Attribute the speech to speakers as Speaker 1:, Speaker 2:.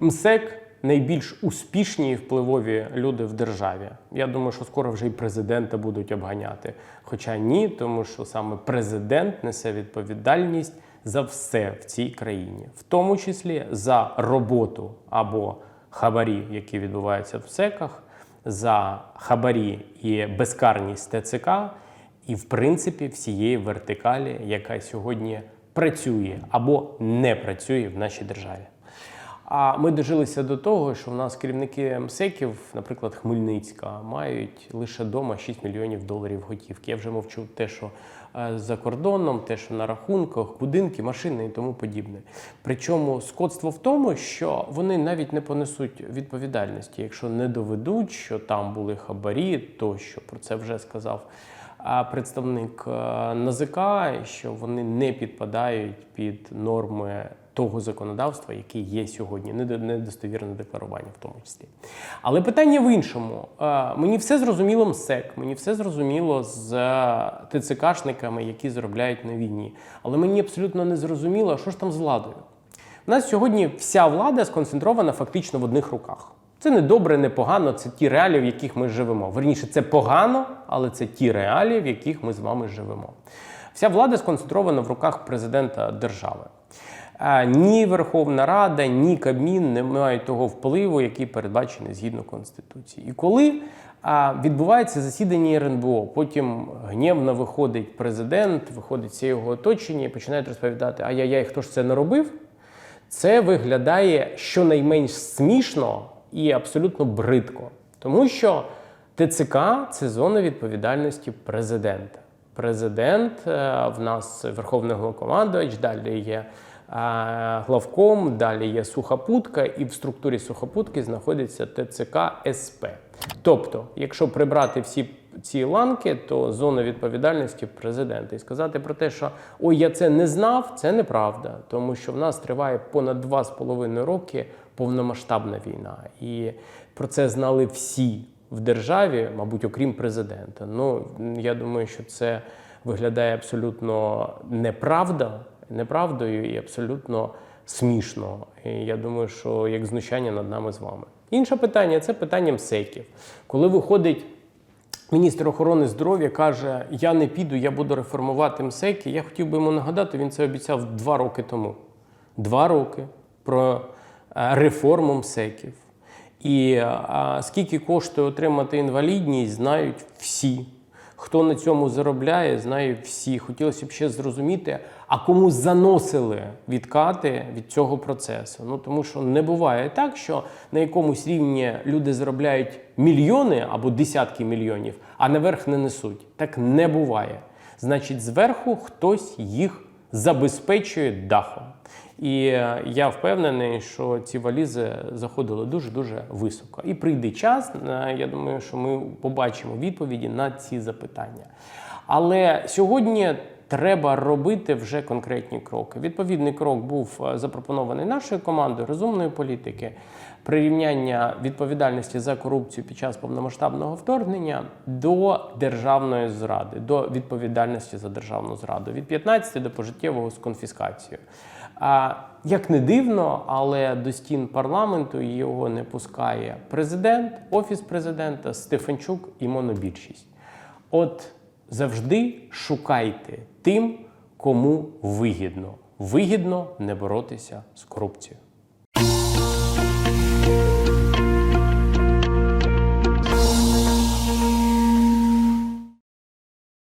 Speaker 1: МСЕК найбільш успішні і впливові люди в державі. Я думаю, що скоро вже і президента будуть обганяти. Хоча ні, тому що саме президент несе відповідальність за все в цій країні, в тому числі за роботу або хабарі, які відбуваються в СЕКах, за хабарі і безкарність ТЦК, і в принципі всієї вертикалі, яка сьогодні працює або не працює в нашій державі. А ми дожилися до того, що в нас керівники МСЕКів, наприклад, Хмельницька, мають лише вдома 6 мільйонів доларів готівки. Я вже мовчу те, що е, за кордоном, те, що на рахунках, будинки, машини і тому подібне. Причому скотство в тому, що вони навіть не понесуть відповідальності, якщо не доведуть, що там були хабарі, тощо про це вже сказав. А представник е, НАЗК, що вони не підпадають під норми того законодавства, яке є сьогодні, недо- недостовірне декларування в тому числі. Але питання в іншому. Е, Мені все зрозуміло МСЕК, мені все зрозуміло з ТЦКшниками, які заробляють на війні. Але мені абсолютно не зрозуміло, що ж там з владою. У нас сьогодні вся влада сконцентрована фактично в одних руках. Це не добре, не погано, це ті реалії, в яких ми живемо. Верніше, це погано, але це ті реалії, в яких ми з вами живемо. Вся влада сконцентрована в руках президента держави. Ні Верховна Рада, ні Кабмін не мають того впливу, який передбачений згідно Конституції. І коли відбувається засідання РНБО, потім гнівно виходить президент, виходить все його оточення і починають розповідати: ай-яй-яй, хто ж це не робив? Це виглядає щонайменш смішно і абсолютно бридко, тому що ТЦК це зона відповідальності президента. Президент е, в нас верховний головнокомандувач, далі є главком, далі є сухопутка, і в структурі сухопутки знаходиться ТЦК СП. Тобто, якщо прибрати всі ці ланки, то зона відповідальності президента. І сказати про те, що ой, я це не знав, це неправда, тому що в нас триває понад два з половиною роки повномасштабна війна. І про це знали всі в державі, мабуть, окрім президента. Ну я думаю, що це виглядає абсолютно неправда, неправдою і абсолютно смішно. І я думаю, що як знущання над нами з вами. Інше питання це питання МСЕКів. Коли виходить міністр охорони здоров'я, каже: Я не піду, я буду реформувати МСЕКи. Я хотів би йому нагадати, він це обіцяв два роки тому. Два роки про е, реформу МСЕКів. І а, скільки коштує отримати інвалідність, знають всі. Хто на цьому заробляє, знають всі. Хотілося б ще зрозуміти, а кому заносили відкати від цього процесу. Ну тому що не буває так, що на якомусь рівні люди заробляють мільйони або десятки мільйонів, а наверх не несуть. Так не буває. Значить, зверху хтось їх забезпечує дахом. І е, я впевнений, що ці валізи заходили дуже-дуже високо. І прийде час, е, я думаю, що ми побачимо відповіді на ці запитання. Але сьогодні треба робити вже конкретні кроки. Відповідний крок був е, запропонований нашою командою розумної політики. Прирівняння відповідальності за корупцію під час повномасштабного вторгнення до державної зради, до відповідальності за державну зраду від 15 до пожиттєвого з конфіскацією. А як не дивно, але до стін парламенту його не пускає президент, офіс президента, Стефанчук і монобільшість. От завжди шукайте тим, кому вигідно. Вигідно не боротися з корупцією.